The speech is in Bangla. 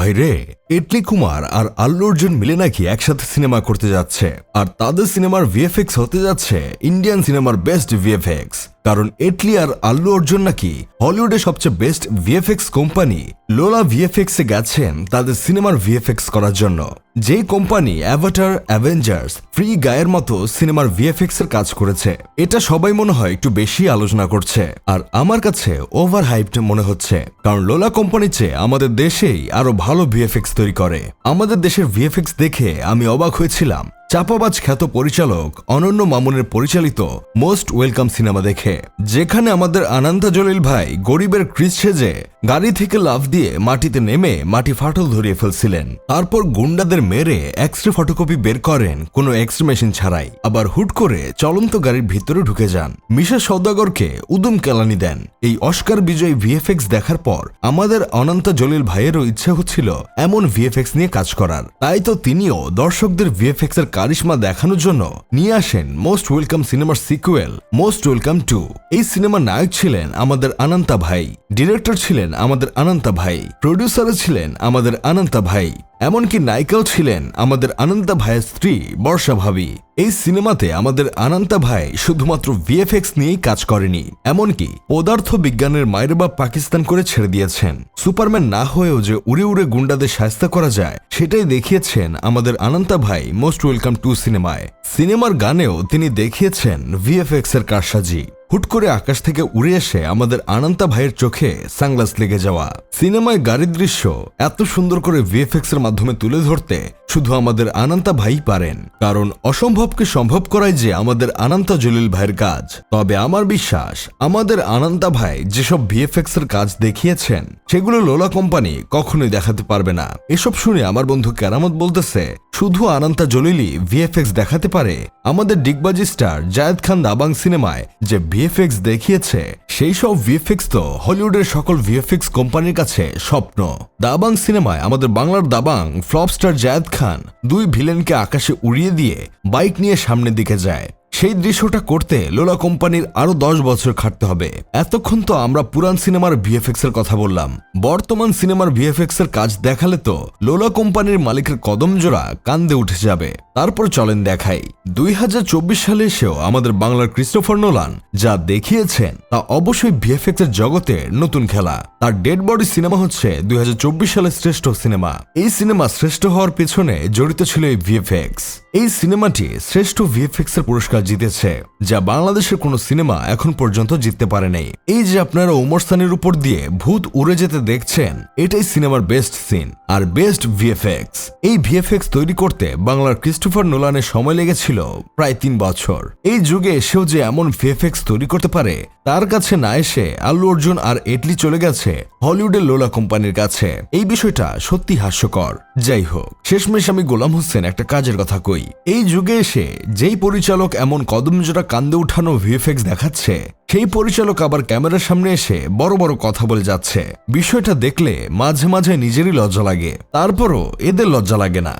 ভাইরে ইটলি কুমার আর আল্লু অর্জুন মিলে নাকি একসাথে সিনেমা করতে যাচ্ছে। আর তাদের সিনেমার ভিএফএক্স হতে যাচ্ছে ইন্ডিয়ান সিনেমার বেস্ট ভিএফএক্স। কারণ এটলি আর আল্লু অর্জুন নাকি হলিউডের সবচেয়ে best VFX company Lola VFX এ গেছেন তাদের সিনেমার ভিএফএক্স করার জন্য। যে কোম্পানি অ্যাভাটার অ্যাভেঞ্জার্স ফ্রি গায়ের মতো সিনেমার ভিএফএক্স এর কাজ করেছে। এটা সবাই মনে হয় একটু বেশি আলোচনা করছে। আর আমার কাছে ওভার হাইপড মনে হচ্ছে। কারণ লোলা কোম্পানি চেয়ে আমাদের দেশেই আরও ভালো ভিএফএক্স তৈরি করে। আমাদের দেশের ভিএফএক্স দেখে আমি অবাক হয়েছিলাম। চাপাবাজ খ্যাত পরিচালক অনন্য মামুনের পরিচালিত মোস্ট ওয়েলকাম সিনেমা দেখে, যেখানে আমাদের আনন্দা জলিল ভাই গরিবের ক্রিস সেজে গাড়ি থেকে লাফ দিয়ে মাটিতে নেমে মাটি ফাটল ধরিয়ে ফেলছিলেন। তারপর গুন্ডাদের মেরে এক্সরে ফটোকপি বের করেন, কোনো এক্সরে মেশিন ছাড়াই। আবার হুট করে চলন্ত গাড়ির ভিতরে ঢুকে যান। মিশা সৌদাগরকে উদুম কেলানি দেন। এই অস্কার বিজয়ী ভিএফএক্স দেখার পর আমাদের অনন্ত জলিল ভাইয়েরও ইচ্ছে হচ্ছিল এমন ভিএফএক্স নিয়ে কাজ করার। তাই তো তিনিও দর্শকদের ভিএফএক্স এর কারিশমা দেখানোর জন্য নিয়ে আসেন মোস্ট ওয়েলকাম সিনেমার সিকুয়েল মোস্ট ওয়েলকাম টু এই সিনেমার নায়ক ছিলেন আমাদের আনন্তা ভাই। ডিরেক্টর ছিলেন আমাদের আনন্তা ভাই। প্রডিউসারও ছিলেন আমাদের আনন্তা ভাই। এমনকি নায়িকাও ছিলেন আমাদের আনন্তা ভাইয়ের স্ত্রী, বর্ষা ভাবি। এই সিনেমাতে আমাদের আনন্তা ভাই শুধুমাত্র ভিএফএক্স নিয়েই কাজ করেনি, এমনকি পদার্থ বিজ্ঞানের মায়ের বাপ পাকিস্তান করে ছেড়ে দিয়েছেন। সুপারম্যান না হয়েও যে উড়ে উড়ে গুন্ডাদের সাহায্য করা যায়, সেটাই দেখিয়েছেন আমাদের আনন্তা ভাই মোস্ট ওয়েলকাম টু সিনেমায়। সিনেমার গানেও তিনি দেখিয়েছেন ভিএফএক্স এর কারসাজি। হুট করে আকাশ থেকে উড়ে এসে আমাদের আনন্তা ভাইয়ের চোখে সাংলাস লেগে যাওয়া। সিনেমায় গাড়ির দৃশ্য এত সুন্দর করে ভিএফএক্স এর মাধ্যমে তুলে ধরতে শুধু আমাদের আনন্তা ভাই পারেন, কারণ অসম্ভবকে সম্ভব করাই যে আমাদের আনন্তা জলিল ভাইয়ের কাজ। তবে আমার বিশ্বাস, আমাদের আনন্তা ভাই যেসব ভিএফএক্স এর কাজ দেখিয়েছেন, সেগুলো লোলা কোম্পানি কখনোই দেখাতে পারবে না। এসব শুনে আমার বন্ধু কেরামত বলতেছে, শুধু আনন্তা জলিলই ভিএফএক্স দেখাতে পারে? আমাদের ডিগবাজি স্টার জায়েদ খান দাবাং সিনেমায় যে ভিএফএক্স দেখিয়েছে, সেই সব ভিএফএক্স তো হলিউডের সকল ভিএফএক্স কোম্পানির কাছে স্বপ্ন। দাবাং সিনেমায় আমাদের বাংলার দাবাং ফ্লপ স্টার জায়েদ খান দুই ভিলেনকে আকাশে উড়িয়ে দিয়ে বাইক নিয়ে সামনের দিকে যায়। সেই দৃশ্যটা করতে লোলা কোম্পানির আরও দশ বছর খাটতে হবে। এতক্ষণ তো আমরা পুরান সিনেমার ভিএফএক্স এর কথা বললাম। বর্তমান সিনেমার ভিএফএক্স এর কাজ দেখালে তো লোলা কোম্পানির মালিকের কদম জোড়া কান্দে উঠে যাবে। তারপর চলেন দেখাই। দুই হাজার চব্বিশ সালে এসেও আমাদের বাংলার ক্রিস্টোফার নোলান যা দেখিয়েছেন তা অবশ্যই ভিএফএক্স এর জগতের নতুন খেলা। তার ডেড বডি সিনেমা হচ্ছে দুই হাজার চব্বিশ সালের শ্রেষ্ঠ সিনেমা। এই সিনেমা শ্রেষ্ঠ হওয়ার পেছনে জড়িত ছিল এই ভিএফএক্স। এই সিনেমাটি শ্রেষ্ঠ ভিএফএক্স এর পুরস্কার জিতেছে, যা বাংলাদেশের কোনো সিনেমা এখন পর্যন্ত জিততে পারেনি। এই যে আপনারা ওমর সানির উপর দিয়ে ভূত উড়ে যেতে দেখছেন, এটাই সিনেমার বেস্ট সিন আর বেস্ট ভিএফএক্স। এই ভিএফএক্স তৈরি করতে বাংলার ক্রিস্টোফার নোলানের সময় লেগেছিল প্রায় তিন বছর। এই যুগে এসেও যে এমন ভিএফএক্স তৈরি করতে পারে তার কাছে না এসে আল্লু অর্জুন আর এটলি চলে গেছে হলিউডের লোলা কোম্পানির কাছে। এই বিষয়টা সত্যি হাস্যকর। যাই হোক, শেষমেশ আমি গোলাম হোসেন একটা কাজের কথা কই। এই যুগে এসে যেই পরিচালক এমন কদমজোড়া কান্দে উঠানো ভিএফএক্স দেখাচ্ছে, সেই পরিচালক আবার ক্যামেরার সামনে এসে বড় বড় কথা বলে যাচ্ছে। বিষয়টা দেখলে মাঝে মাঝে নিজেরই লজ্জা লাগে, তারপরও এদের লজ্জা লাগে না।